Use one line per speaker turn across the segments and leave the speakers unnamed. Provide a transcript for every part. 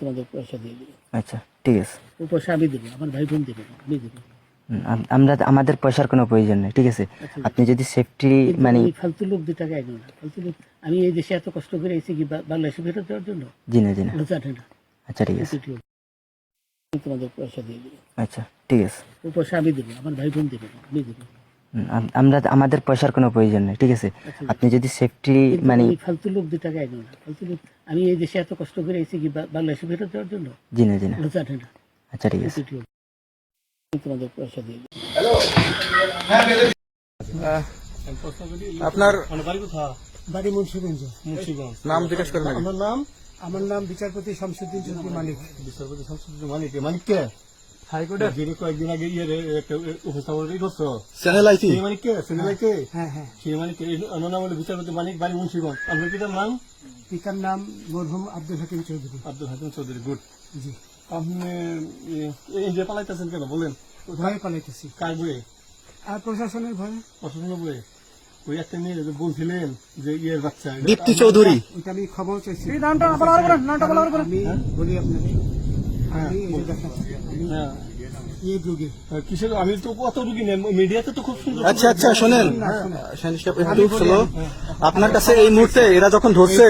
তোমাদের পয়সা দিয়ে দেবো।
আচ্ছা ঠিক আছে।
ও পয়সা আমি দেবো আমার ভাই বোন দেবে আমি দেবো।
আমরা আমাদের পয়সার কোনো প্রয়োজন নেই ঠিক আছে? আপনি যদি সেফটি মানে
ফালতু লোক দু টাকা একজন ফালতু লোক আমি এই দেশে এত কষ্ট করে এসেছি কি বাংলাদেশে ফেরত দেওয়ার জন্য?
জি না জি না।
জানে না।
আচ্ছা ঠিক আছে।
তোমাদের পয়সা দিয়ে দেবো।
আচ্ছা ঠিক আছে।
ও পয়সা আমি দেবো আমার ভাই বোন দেবে আমি দেবো।
আমরা আমাদের পয়সার কোনো প্রয়োজন নেই ঠিক আছে? আপনি যদি সেফটি মানে
ফালতু লোক দু টাকা না। ফালতু লোক আমি এই দেশে এত কষ্ট করে এসেছি কি বাংলাদেশে ফেরত দেওয়ার জন্য?
জি না জি না।
জানে না
আচ্ছা ঠিক আছে।
তোমাদের পয়সা দিয়ে দেবো
আপনার
বাড়ি মুন্সিগঞ্জ। মুন্সিগঞ্জ।
নাম জিজ্ঞেস করেন
আমার নাম? আমার নাম বিচারপতি শামসুদ্দিন চৌধুরী মালিক।
বিচারপতি শামসুদ্দিন মানিক মানিককে হাইকোর্টের যিনি কয়েকদিন আগে ইয়ে একটা উপস্থাপন করছ
চ্যানেল
সেই মানিককে সিনেমাইকে
হ্যাঁ হ্যাঁ
সেই মানিককে আমার বিচারপতি মানিক বাড়ি মুন্সিগঞ্জ আপনার পিতার নাম
পিতার নাম মরহুম আব্দুল হাকিম চৌধুরী
আব্দুল হাকিম চৌধুরী গুড
জি
আপনি ইন্ডিয়া পালাইতেছেন কেন বলেন
ভয়ে পালাইতেছি
কার বইয়ে
আর প্রশাসনের ভয়ে
পছন্দ বইয়ে ওই একটা মেয়ে যে বলছিলেন যে ইয়ের বাচ্চা
দীপ্তি চৌধুরী
ওইটা আমি খবর চাইছি এই যে আমি
হ্যাঁ
ইয়ে
কিসের আমি তো কত রুগী নেই মিডিয়াতে তো খুব সুন্দর
আচ্ছা আচ্ছা শোনেন। একটু স্লো আপনার কাছে এই মুহূর্তে এরা যখন ধরছে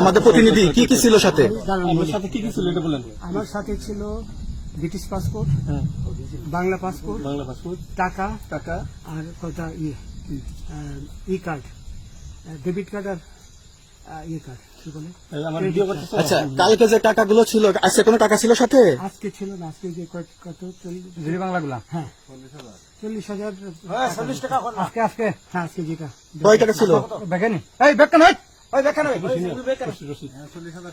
আমাদের প্রতিনিধি কি কি ছিল সাথে?
সাথে কি কি ছিল এটা বলেন।
আমার সাথে ছিল ব্রিটিশ পাসপোর্ট
হ্যাঁ।
Bangla passport
Bangla passport.
টাকা
টাকা।
আর কটা ইয়ে ই কার্ড ডেবিট কার্ড আর ইয়ে কার্ড কি বলে?
আমার ভিডিও করতেছো?
আচ্ছা কালকে যে টাকাগুলো ছিল আজকে কোনো টাকা ছিল সাথে?
আজকে ছিল না আজকে যে কত- কত চল্লিশ
বাংলাগুলা
হ্যাঁ। চল্লিশ হাজার। চল্লিশ টাকা আজকে আজকে হ্যাঁ আজকে যেটা।
কয় টাকা ছিল?
দেখেনি। এই বেকান হয় ওই বেকান হয়
চল্লিশ হাজার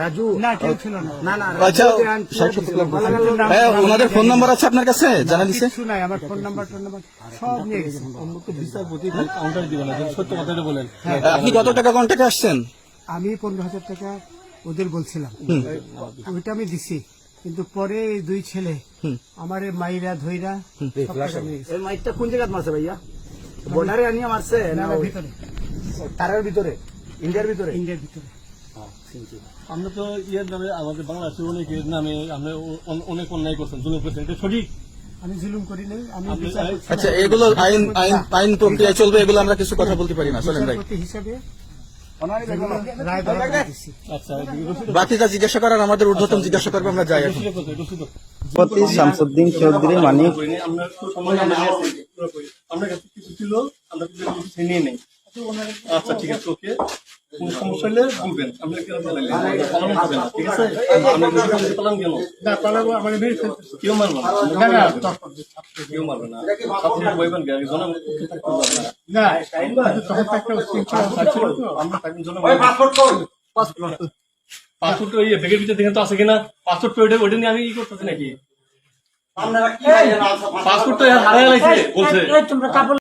রাজু? না ছিল না। না না
আচ্ছা। হ্যাঁ ওনাদের ফোন নাম্বার আছে আপনার কাছে? জানা দিছে
নাই আমার ফোন নাম্বার টোন নাম্বার সব নিয়ে গেছে
বিচারপতি কাউন্টার দিবেন সত্য কথাটা বলেন।
আপনি কত টাকা কন্ট্যাক্টে আসছেন?
আমি পনেরো হাজার টাকা ওদের বলছিলাম। ওইটা আমি দিছি কিন্তু পরে দুই ছেলে আমার মাইরা ধইরা
মাইকটা কোন জায়গায় মারছে ভাইয়া? বর্ডারে আনিয়ে মারছে
না, ভিতরে।
তারের ভিতরে? ইন্ডিয়ার ভিতরে?
ইন্ডিয়ার ভিতরে।
আমরা তো ইয়ের নামে আমাদের বাংলাদেশের অনেকের নামে আমরা অনেক অন্যায় করছেন জুলুম করছেন। এটা সঠিক?
আমি জুলুম করি নাই আমি।
আচ্ছা এগুলো আইন আইন আইন প্রক্রিয়া চলবে এগুলো আমরা কিছু কথা বলতে পারি না চলেন ভাই।
হিসাবে
আচ্ছা
জিজ্ঞাসা করার আমাদের ঊর্ধ্বতন জিজ্ঞাসা করবে আমরা যাই এখন।
শামসুদ্দিন চৌধুরী মানিক।
কাছে কিছু ছিল আমরা নিয়ে নেই। আচ্ছা ঠিক আছে ওকে। কোন সমস্যা হলে বলবেন। আমরা কেন হবে না ঠিক আছে?
না পালাবো আমার মেরে
কেউ মারবে না।
না না
কেউ মারবে না। আপনি বইবেন কে জনম পক্ষে থাকতে পারবে না।
না তখন একটা উচ্ছৃঙ্খলা ছিল তো।
আমরা থাকবেন জনম পাসপোর্ট ওই ব্যাগের ভিতরে দেখেন তো আছে কিনা? পাসপোর্ট ওইটা ওইটা নিয়ে আমি ই করতেছি নাকি? পাসপোর্ট তো হারাই লাগছে বলছে।